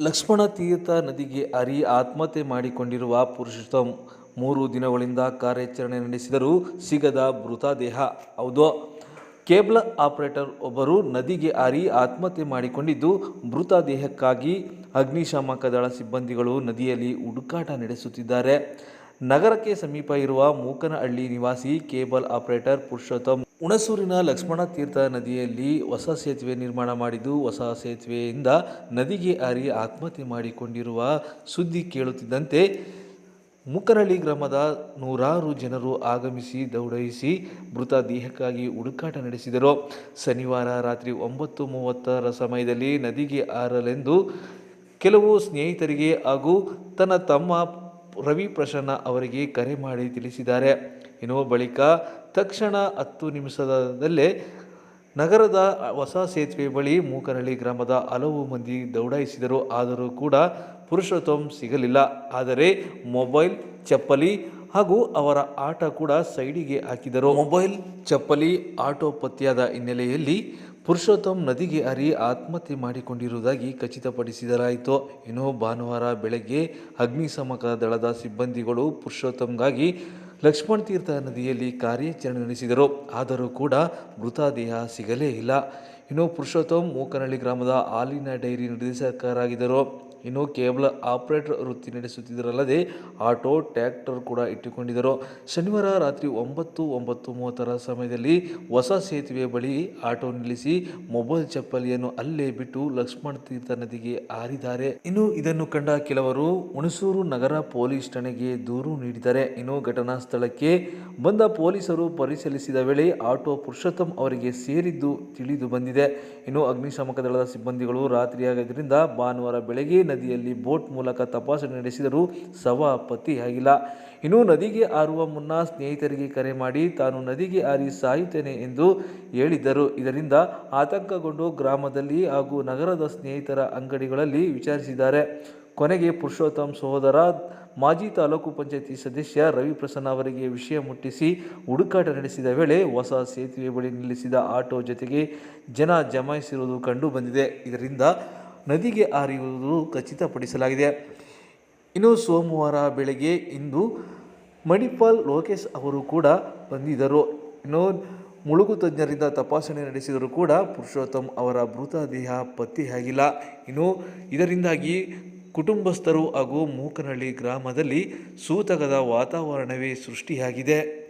ಲಕ್ಷ್ಮಣ ತೀರ್ಥ ನದಿಗೆ ಹರಿ ಆತ್ಮಹತ್ಯೆ ಮಾಡಿಕೊಂಡಿರುವ ಪುರುಷೋತ್ತಮ್ ಮೂರು ದಿನಗಳಿಂದ ಕಾರ್ಯಾಚರಣೆ ನಡೆಸಿದರೂ ಸಿಗದ ಮೃತದೇಹ ಹೌದು. ಕೇಬಲ್ ಆಪರೇಟರ್ ಒಬ್ಬರು ನದಿಗೆ ಹಾರಿ ಆತ್ಮಹತ್ಯೆ ಮಾಡಿಕೊಂಡಿದ್ದು ಮೃತದೇಹಕ್ಕಾಗಿ ಅಗ್ನಿಶಾಮಕ ದಳ ಸಿಬ್ಬಂದಿಗಳು ನದಿಯಲ್ಲಿ ಹುಡುಕಾಟ ನಡೆಸುತ್ತಿದ್ದಾರೆ. ನಗರಕ್ಕೆ ಸಮೀಪ ಇರುವ ಮೂಕನಹಳ್ಳಿ ನಿವಾಸಿ ಕೇಬಲ್ ಆಪರೇಟರ್ ಪುರುಷೋತ್ತಮ್ ಹುಣಸೂರಿನ ಲಕ್ಷ್ಮಣ ತೀರ್ಥ ನದಿಯಲ್ಲಿ ಹೊಸ ಸೇತುವೆ ನಿರ್ಮಾಣ ಮಾಡಿದ್ದು, ಹೊಸ ಸೇತುವೆಯಿಂದ ನದಿಗೆ ಹಾರಿ ಆತ್ಮಹತ್ಯೆ ಮಾಡಿಕೊಂಡಿರುವ ಸುದ್ದಿ ಕೇಳುತ್ತಿದ್ದಂತೆ ಮುಕರಳ್ಳಿ ಗ್ರಾಮದ ನೂರಾರು ಜನರು ಆಗಮಿಸಿ ದೌಡಾಯಿಸಿ ಮೃತ ದೇಹಕ್ಕಾಗಿ ಹುಡುಕಾಟ ನಡೆಸಿದರು. ಶನಿವಾರ ರಾತ್ರಿ ಒಂಬತ್ತು ಮೂವತ್ತರ ಸಮಯದಲ್ಲಿ ನದಿಗೆ ಹಾರಲೆಂದು ಕೆಲವು ಸ್ನೇಹಿತರಿಗೆ ಹಾಗೂ ತನ್ನ ತಮ್ಮ ರವಿ ಪ್ರಸನ್ನ ಅವರಿಗೆ ಕರೆ ಮಾಡಿ ತಿಳಿಸಿದ್ದಾರೆ. ಇನ್ನು ಬಳಿಕ ತಕ್ಷಣ ಹತ್ತು ನಿಮಿಷದಲ್ಲೇ ನಗರದ ಹೊಸ ಸೇತುವೆ ಬಳಿ ಮೂಕನಹಳ್ಳಿ ಗ್ರಾಮದ ಹಲವು ಮಂದಿ ದೌಡಾಯಿಸಿದರು. ಆದರೂ ಕೂಡ ಪುರುಷೋತ್ತಮ್ ಸಿಗಲಿಲ್ಲ. ಆದರೆ ಮೊಬೈಲ್, ಚಪ್ಪಲಿ ಹಾಗೂ ಅವರ ಆಟ ಕೂಡ ಸೈಡಿಗೆ ಹಾಕಿದರು. ಮೊಬೈಲ್, ಚಪ್ಪಲಿ, ಆಟೋ ಪತ್ತೆಯಾದ ಹಿನ್ನೆಲೆಯಲ್ಲಿ ಪುರುಷೋತ್ತಮ್ ನದಿಗೆ ಹರಿ ಆತ್ಮಹತ್ಯೆ ಮಾಡಿಕೊಂಡಿರುವುದಾಗಿ ಖಚಿತಪಡಿಸಿದರಾಯಿತು. ಇನ್ನು ಭಾನುವಾರ ಬೆಳಗ್ಗೆ ಅಗ್ನಿಶಾಮಕ ದಳದ ಸಿಬ್ಬಂದಿಗಳು ಪುರುಷೋತ್ತಮ್ಗಾಗಿ ಲಕ್ಷ್ಮಣ ತೀರ್ಥ ನದಿಯಲ್ಲಿ ಕಾರ್ಯಾಚರಣೆ ನಡೆಸಿದರು. ಆದರೂ ಕೂಡ ಮೃತದೇಹ ಸಿಗಲೇ ಇಲ್ಲ. ಇನ್ನು ಪುರುಷೋತ್ತಮ್, ಮೂಕನಹಳ್ಳಿ ಗ್ರಾಮದ ಹಾಲಿನ ಡೈರಿ ನಿರ್ದೇಶಕರಾಗಿದ್ದರು ಇನ್ನು ಕೇವಲ ಆಪರೇಟರ್ ವೃತ್ತಿ ನಡೆಸುತ್ತಿದ್ದರಲ್ಲದೆ ಆಟೋ ಟ್ಯಾಕ್ಟರ್ ಕೂಡ ಇಟ್ಟುಕೊಂಡಿದ್ದರು. ಶನಿವಾರ ರಾತ್ರಿ ಒಂಬತ್ತು ಒಂಬತ್ತು ಮೂವತ್ತರ ಸಮಯದಲ್ಲಿ ಹೊಸ ಸೇತುವೆ ಬಳಿ ಆಟೋ ನಿಲ್ಲಿಸಿ ಮೊಬೈಲ್ ಚಪ್ಪಲಿಯನ್ನು ಅಲ್ಲೇ ಬಿಟ್ಟು ಲಕ್ಷ್ಮಣ ತೀರ್ಥ ನದಿಗೆ ಹಾರಿದ್ದಾರೆ. ಇನ್ನು ಇದನ್ನು ಕಂಡ ಕೆಲವರು ಹುಣಸೂರು ನಗರ ಪೊಲೀಸ್ ಠಾಣೆಗೆ ದೂರು ನೀಡಿದ್ದಾರೆ. ಇನ್ನು ಘಟನಾ ಸ್ಥಳಕ್ಕೆ ಬಂದ ಪೊಲೀಸರು ಪರಿಶೀಲಿಸಿದ ವೇಳೆ ಆಟೋ ಪುರುಷೋತ್ತಮ್ ಅವರಿಗೆ ಸೇರಿದ್ದು ತಿಳಿದು ಬಂದಿದೆ. ಇನ್ನು ಅಗ್ನಿಶಾಮಕ ದಳದ ಸಿಬ್ಬಂದಿಗಳು ರಾತ್ರಿಯಾಗಿದ್ದರಿಂದ ಭಾನುವಾರ ಬೆಳಗ್ಗೆ ನದಿಯಲ್ಲಿ ಬೋಟ್ ಮೂಲಕ ತಪಾಸಣೆ ನಡೆಸಿದರೂ ಸವ ಪತ್ತೆಯಾಗಿಲ್ಲ ಇನ್ನು ನದಿಗೆ ಹಾರುವ ಮುನ್ನ ಸ್ನೇಹಿತರಿಗೆ ಕರೆ ಮಾಡಿ ತಾನು ನದಿಗೆ ಹಾರಿ ಸಾಯುತ್ತೇನೆ ಎಂದು ಹೇಳಿದ್ದರು ಇದರಿಂದ ಆತಂಕಗೊಂಡು ಗ್ರಾಮದಲ್ಲಿ ಹಾಗೂ ನಗರದ ಸ್ನೇಹಿತರ ಅಂಗಡಿಗಳಲ್ಲಿ ವಿಚಾರಿಸಿದ್ದಾರೆ. ಕೊನೆಗೆ ಪುರುಷೋತ್ತಮ್ ಸಹೋದರ, ಮಾಜಿ ತಾಲೂಕು ಪಂಚಾಯತಿ ಸದಸ್ಯ ರವಿಪ್ರಸನ್ನ ಅವರಿಗೆ ವಿಷಯ ಮುಟ್ಟಿಸಿ ಹುಡುಕಾಟ ನಡೆಸಿದ ವೇಳೆ ಹೊಸ ಸೇತುವೆ ಬಳಿ ನಿಲ್ಲಿಸಿದ ಆಟೋ ಜೊತೆಗೆ ಜನ ಜಮಾಯಿಸಿರುವುದು ಕಂಡು ಬಂದಿದೆ. ಇದರಿಂದ ನದಿಗೆ ಹರಿಯುವುದು ಖಚಿತಪಡಿಸಲಾಗಿದೆ. ಇನ್ನು ಸೋಮವಾರ ಬೆಳಗ್ಗೆ ಇಂದು ಮಣಿಪಾಲ್ ಲೋಕೇಶ್ ಅವರು ಕೂಡ ಬಂದಿದ್ದರು. ಇನ್ನು ಮುಳುಗು ತಜ್ಞರಿಂದ ತಪಾಸಣೆ ನಡೆಸಿದರೂ ಕೂಡ ಪುರುಷೋತ್ತಮ್ ಅವರ ಮೃತದೇಹ ಪತ್ತೆಯಾಗಿಲ್ಲ. ಇನ್ನು ಇದರಿಂದಾಗಿ ಕುಟುಂಬಸ್ಥರು ಹಾಗೂ ಮೂಕನಹಳ್ಳಿ ಗ್ರಾಮದಲ್ಲಿ ಸೂತಕದ ವಾತಾವರಣವೇ ಸೃಷ್ಟಿಯಾಗಿದೆ.